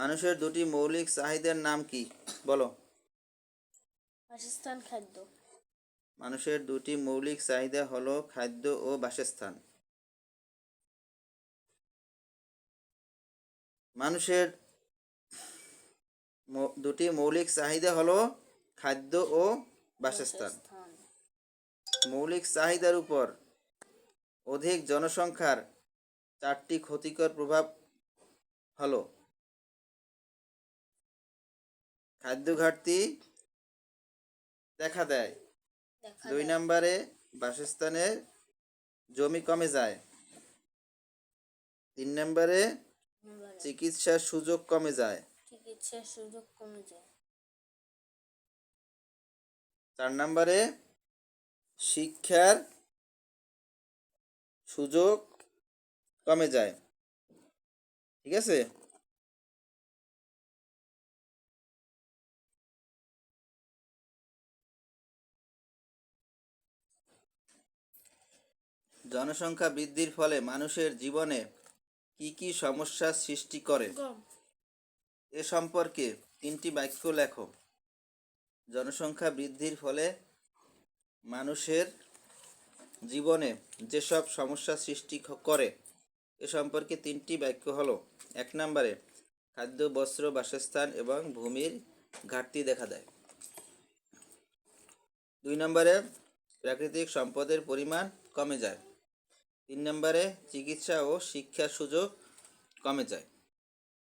মানুষের দুটি মৌলিক চাহিদার নাম কি? বলো। বাসস্থান খাদ্য। মানুষের দুটি মৌলিক চাহিদা হলো খাদ্য ও বাসস্থান। মানুষের দুটি মৌলিক চাহিদা হলো খাদ্য ও বাসস্থান। মৌলিক চাহিদার উপর অধিক জনসংখ্যার চারটি ক্ষতিকর প্রভাব হলো। খাদ্য ঘাটতি দেখা দেয়। দুই। নম্বরে বাসস্থানের জমি কমে যায়। তিন নম্বরে নম্বরে চিকিৎসার সুযোগ কমে যায়। চিকিৎসার সুযোগ কমে যায়। চার নম্বরে শিক্ষার সুযোগ কমে যায়। ঠিক আছে? জনসংখ্যা বৃদ্ধির ফলে মানুষের জীবনে কি কি সমস্যার সৃষ্টি করে? এ সম্পর্কে তিনটি বাক্য লেখো। জনসংখ্যা বৃদ্ধির ফলে মানুষের জীবনে যেসব সমস্যা সৃষ্টি করে এ সম্পর্কে তিনটি বাক্য হলো এক নম্বরে খাদ্য বস্ত্র বাসস্থান এবং ভূমির ঘাটতি দেখা দেয়। দুই নম্বরে প্রাকৃতিক সম্পদের পরিমাণ কমে যায়। তিন নম্বরে চিকিৎসা ও শিক্ষার সুযোগ কমে যায়।